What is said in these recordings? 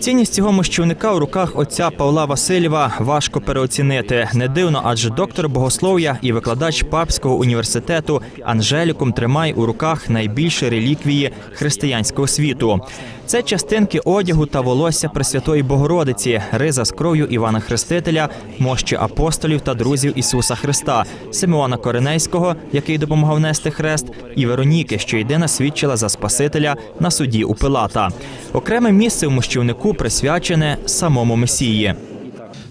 Цінність цього мощівника у руках отця Павла Васильєва важко переоцінити. Не дивно, адже доктор богослов'я і викладач папського університету Анжелікум тримає у руках найбільші реліквії християнського світу. Це частинки одягу та волосся Пресвятої Богородиці, риза з кров'ю Івана Хрестителя, мощі апостолів та друзів Ісуса Христа, Симеона Коренейського, який допомагав нести хрест, і Вероніки, що єдина свідчила за Спасителя на суді у Пилата. Окреме місце в мощівнику присвячене самому Месії.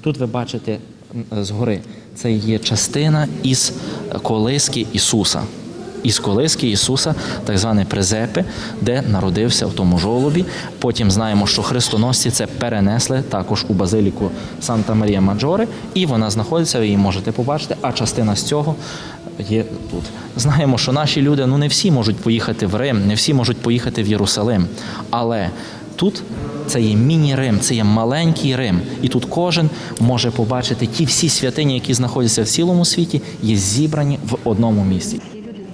Тут ви бачите згори, це є частина із колиски Ісуса. Із колиски Ісуса, так зване Презепи, де народився в тому жолобі. Потім знаємо, що хрестоносці це перенесли також у базиліку Санта Марія Маджоре, і вона знаходиться, ви її можете побачити, а частина з цього є тут. Знаємо, що наші люди ну не всі можуть поїхати в Рим, не всі можуть поїхати в Єрусалим. Але тут це є міні-Рим, це є маленький Рим. І тут кожен може побачити ті всі святині, які знаходяться в цілому світі, є зібрані в одному місці.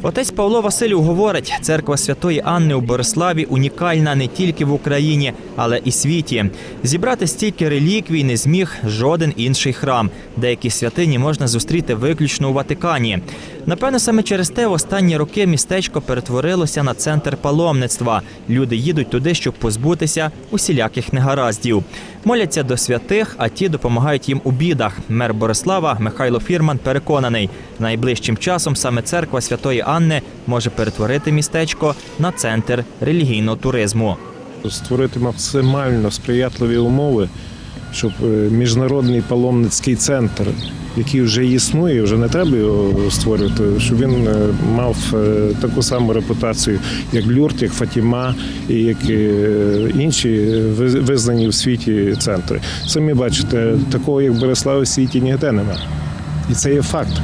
Отець Павло Василів говорить, церква святої Анни у Бориславі унікальна не тільки в Україні, але і світі. Зібрати стільки реліквій не зміг жоден інший храм. Деякі святині можна зустріти виключно у Ватикані. Напевно, саме через те в останні роки містечко перетворилося на центр паломництва. Люди їдуть туди, щоб позбутися усіляких негараздів. Моляться до святих, а ті допомагають їм у бідах. Мер Борислава Михайло Фірман переконаний, найближчим часом саме церква святої Анни може перетворити містечко на центр релігійного туризму. створити максимально сприятливі умови, щоб е, міжнародний паломницький центр, який вже існує, вже не треба його створювати, щоб він е, мав е, таку саму репутацію, як Люрт, як Фатіма і як інші ви- визнані в світі центри. Самі бачите, такого як Береслав у світі ніде немає. І це є факт.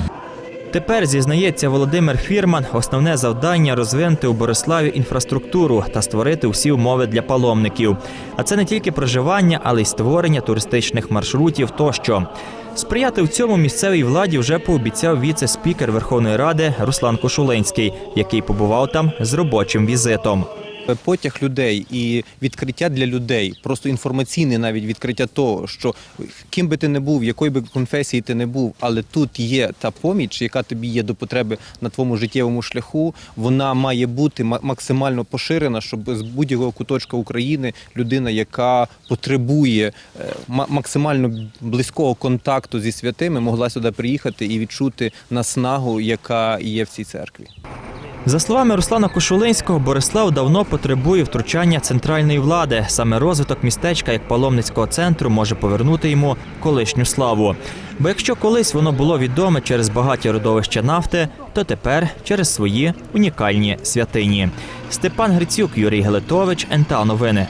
Тепер зізнається Володимир Фірман, основне завдання розвинути у Бориславі інфраструктуру та створити всі умови для паломників. А це не тільки проживання, але й створення туристичних маршрутів тощо. Сприяти в цьому місцевій владі вже пообіцяв віце-спікер Верховної Ради Руслан Кошулинський, який побував там з робочим візитом. Потяг людей і відкриття для людей, просто інформаційне навіть відкриття того, що ким би ти не був, якої би конфесії ти не був, але тут є та поміч, яка тобі є до потреби на твоєму життєвому шляху. Вона має бути максимально поширена, щоб з будь-якого куточка України людина, яка потребує е, максимально близького контакту зі святими, могла сюди приїхати і відчути наснагу, яка є в цій церкві. За словами Руслана Кошулинського, Борислав давно потребує втручання центральної влади. Саме розвиток містечка як паломницького центру може повернути йому колишню славу. Бо якщо колись воно було відоме через багаті родовища нафти, то тепер через свої унікальні святині. Степан Грицюк, Юрій Гелетович, НТА Новини.